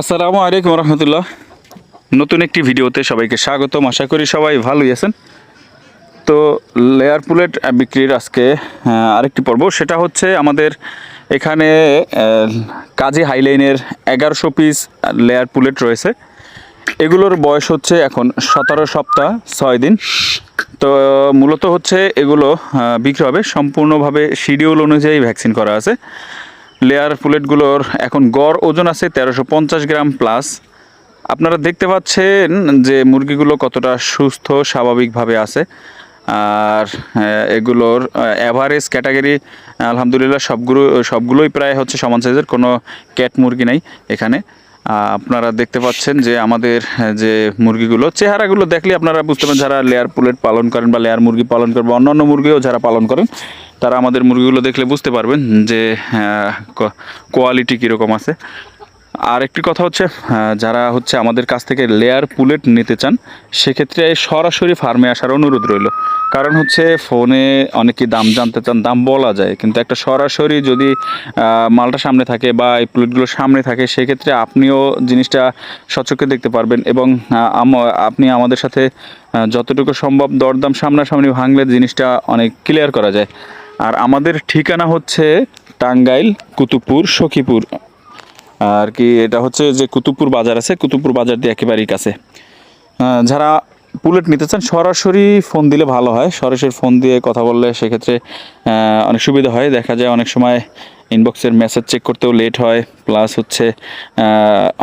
আসসালামু আলাইকুম রহমতুল্লাহ। নতুন একটি ভিডিওতে সবাইকে স্বাগতম। আশা করি সবাই ভালোই আছেন। তো লেয়ার পুলেট বিক্রির আজকে আরেকটি পর্ব। সেটা হচ্ছে আমাদের এখানে কাজী হাইলাইনের এগারোশো পিস লেয়ার পুলেট রয়েছে। এগুলোর বয়স হচ্ছে এখন সতেরো সপ্তাহ, ছয় দিন। তো মূলত হচ্ছে এগুলো বিক্রি হবে। সম্পূর্ণভাবে শিডিউল অনুযায়ী ভ্যাকসিন করা আছে। লেয়ার পুলেটগুলোর এখন গড় ওজন আছে তেরোশো গ্রাম প্লাস। আপনারা দেখতে পাচ্ছেন যে মুরগিগুলো কতটা সুস্থ, স্বাভাবিকভাবে আছে। আর এগুলোর অ্যাভারেজ ক্যাটাগরি আলহামদুলিল্লাহ সবগুলো, সবগুলোই প্রায় হচ্ছে সমান সাইজের কোনো ক্যাট মুরগি নেই এখানে। আপনারা দেখতে পাচ্ছেন যে আমাদের যে মুরগিগুলো, চেহারাগুলো দেখলে আপনারা বুঝতে পারেন যারা লেয়ার পুলেট পালন করেন বা লেয়ার মুরগি পালন করেন বা অন্যান্য মুরগিও যারা পালন করেন তারা আমাদের মুরগিগুলো দেখলে বুঝতে পারবেন যে কোয়ালিটি কীরকম আছে। আর একটি কথা হচ্ছে যারা হচ্ছে আমাদের কাছ থেকে লেয়ার পুলেট নিতে চান, সেক্ষেত্রে সরাসরি ফার্মে আসার অনুরোধ রইল। কারণ হচ্ছে ফোনে অনেকে দাম জানতে চান, দাম বলা যায়। কিন্তু একটা সরাসরি যদি মালটা সামনে থাকে বা এই প্লেটগুলো সামনে থাকে, সেক্ষেত্রে আপনিও জিনিসটা সচক্ষে দেখতে পারবেন এবং আপনি আমাদের সাথে যতটুকু সম্ভব দরদাম সামনাসামনি ভাঙলে জিনিসটা অনেক ক্লিয়ার করা যায়। আর আমাদের ঠিকানা হচ্ছে টাঙ্গাইল, কুতুবপুর, সখীপুর। আর কি এটা হচ্ছে যে কুতুবপুর বাজার আছে, কুতুবপুর বাজার দিয়ে একেবারেই কাছে। যারা পুলেট নিতে চান, সরাসরি ফোন দিলে ভালো হয়। সরাসরি ফোন দিয়ে কথা বললে সেক্ষেত্রে অনেক সুবিধা হয়। দেখা যায় অনেক সময় ইনবক্সের মেসেজ চেক করতেও লেট হয়। প্লাস হচ্ছে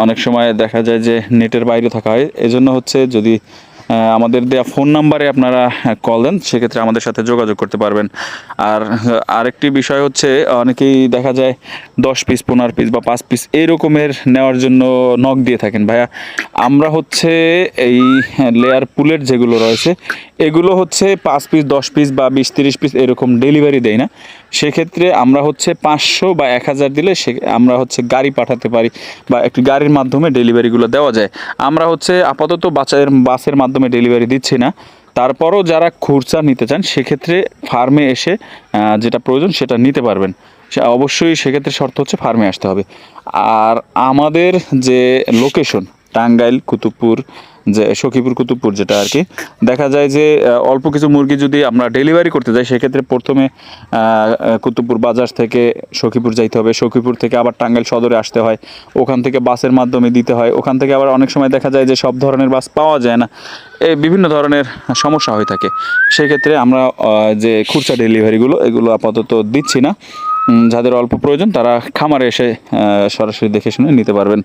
অনেক সময় দেখা যায় যে নেটের বাইরে থাকা হয়। এজন্য হচ্ছে যদি আমাদের দেওয়া ফোন নাম্বারে আপনারা কল দেন, সেক্ষেত্রে আমাদের সাথে যোগাযোগ করতে পারবেন। আর আরেকটি বিষয় হচ্ছে, অনেকেই দেখা যায় দশ পিস পনেরো পিস বা পাঁচ পিস এরকমের নেওয়ার জন্য নক দিয়ে থাকেন। ভাইয়া, আমরা হচ্ছে এই লেয়ার পুলের যেগুলো রয়েছে, এগুলো হচ্ছে পাঁচ পিস দশ পিস বা বিশ, তিরিশ পিস এরকম ডেলিভারি দেয় না। সেক্ষেত্রে আমরা হচ্ছে পাঁচশো বা এক হাজার দিলে সে আমরা হচ্ছে গাড়ি পাঠাতে পারি বা একটি গাড়ির মাধ্যমে ডেলিভারিগুলো দেওয়া যায়। আমরা হচ্ছে আপাতত বাচ্চাদের বাসের মাধ্যমে ডেলিভারি দিচ্ছি না। তারপরও যারা খুরচা নিতে চান, সেক্ষেত্রে ফার্মে এসে যেটা প্রয়োজন সেটা নিতে পারবেন। সে অবশ্যই সেক্ষেত্রে শর্ত হচ্ছে ফার্মে আসতে হবে। আর আমাদের যে লোকেশন টাঙ্গাইল, কুতুবপুর, যে সখীপুর, কুতুবপুর যেটা আর কি। দেখা যায় যে অল্প কিছু মুরগি যদি আমরা ডেলিভারি করতে যাই, সেক্ষেত্রে প্রথমে কুতুবপুর বাজার থেকে সখীপুর যাইতে হবে। সখীপুর থেকে আবার টাঙ্গাইল সদরে আসতে হয়। ওখান থেকে বাসের মাধ্যমে দিতে হয়। ওখান থেকে আবার অনেক সময় দেখা যায় যে সব ধরনের বাস পাওয়া যায় না। এই বিভিন্ন ধরনের সমস্যা হয়ে থাকে। সেক্ষেত্রে আমরা যে খুচরা ডেলিভারিগুলো এগুলো আপাতত দিচ্ছি না। যাদের অল্প প্রয়োজন, তারা খামারে এসে সরাসরি দেখে শুনে নিতে পারবেন।